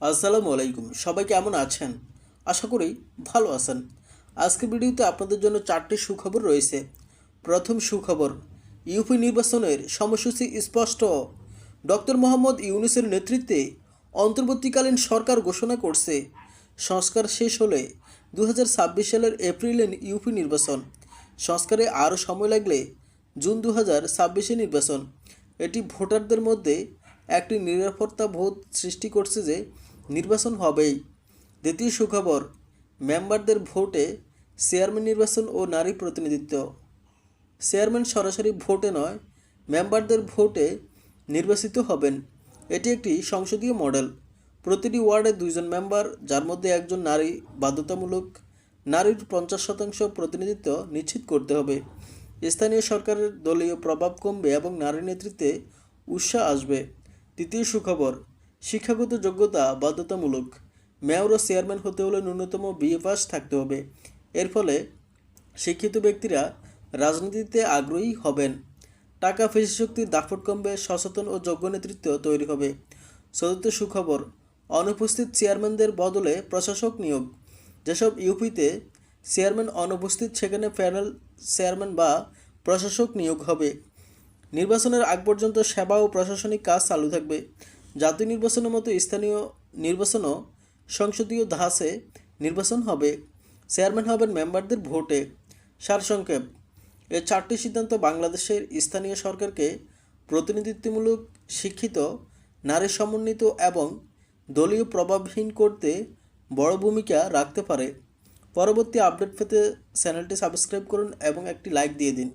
আসসালামু আলাইকুম। সবাই কেমন আছেন? আশা করি ভালো আছেন। আজকের ভিডিওতে আপনাদের জন্য চারটি সুখবর রয়েছে। প্রথম সুখবর, ইউপি নির্বাচনের সময়সূচি স্পষ্ট। ডক্টর মোহাম্মদ ইউনুসের নেতৃত্বে অন্তর্বর্তীকালীন সরকার ঘোষণা করছে। সংস্কার শেষ হলে দু হাজার ছাব্বিশ সালের এপ্রিলে ইউপি নির্বাচন। সংস্কারে আরও সময় লাগলে জুন দু নির্বাচন। এটি ভোটারদের মধ্যে একটি নিরাপত্তা বোধ সৃষ্টি করছে যে নির্বাচন হবেই। দ্বিতীয় সুখবর, মেম্বারদের ভোটে চেয়ারম্যান নির্বাচন ও নারী প্রতিনিধিত্ব। চেয়ারম্যান সরাসরি ভোটে নয়, মেম্বারদের ভোটে নির্বাচিত হবেন। এটি একটি সংসদীয় মডেল। প্রতিটি ওয়ার্ডে দুইজন মেম্বার, যার মধ্যে একজন নারী, বাধ্যতামূলক নারীর পঞ্চাশ শতাংশ প্রতিনিধিত্ব নিশ্চিত করতে হবে। স্থানীয় সরকারের দলীয় প্রভাব কমবে এবং নারী নেতৃত্বে উৎসাহ আসবে। তৃতীয় সুখবর, শিক্ষাগত যোগ্যতা বাধ্যতামূলক। মেয়র ও চেয়ারম্যান হতে হলে ন্যূনতম বিএ পাস থাকতে হবে। এর ফলে শিক্ষিত ব্যক্তিরা রাজনীতিতে আগ্রহী হবেন। টাকা ফেসি শক্তির দাপট কমবে, সচেতন ও যোগ্য নেতৃত্ব তৈরি হবে। চতুর্থ সুখবর, অনুপস্থিত চেয়ারম্যানদের বদলে প্রশাসক নিয়োগ। যেসব ইউপিতে চেয়ারম্যান অনুপস্থিত, সেখানে প্যানেল চেয়ারম্যান বা প্রশাসক নিয়োগ হবে। নির্বাচনের আগ পর্যন্ত সেবা ও প্রশাসনিক কাজ চালু থাকবে। জাতীয় নির্বাচনের মতো স্থানীয় নির্বাচনও সংসদীয় ধাসে নির্বাচন হবে। চেয়ারম্যান হবেন মেম্বারদের ভোটে। সারসংক্ষেপ, এ চারটি সিদ্ধান্ত বাংলাদেশের স্থানীয় সরকারকে প্রতিনিধিত্বমূলক, শিক্ষিত, নারী সমন্বিত এবং দলীয় প্রভাবহীন করতে বড় ভূমিকা রাখতে পারে। পরবর্তী আপডেট পেতে চ্যানেলটি সাবস্ক্রাইব করুন এবং একটি লাইক দিয়ে দিন।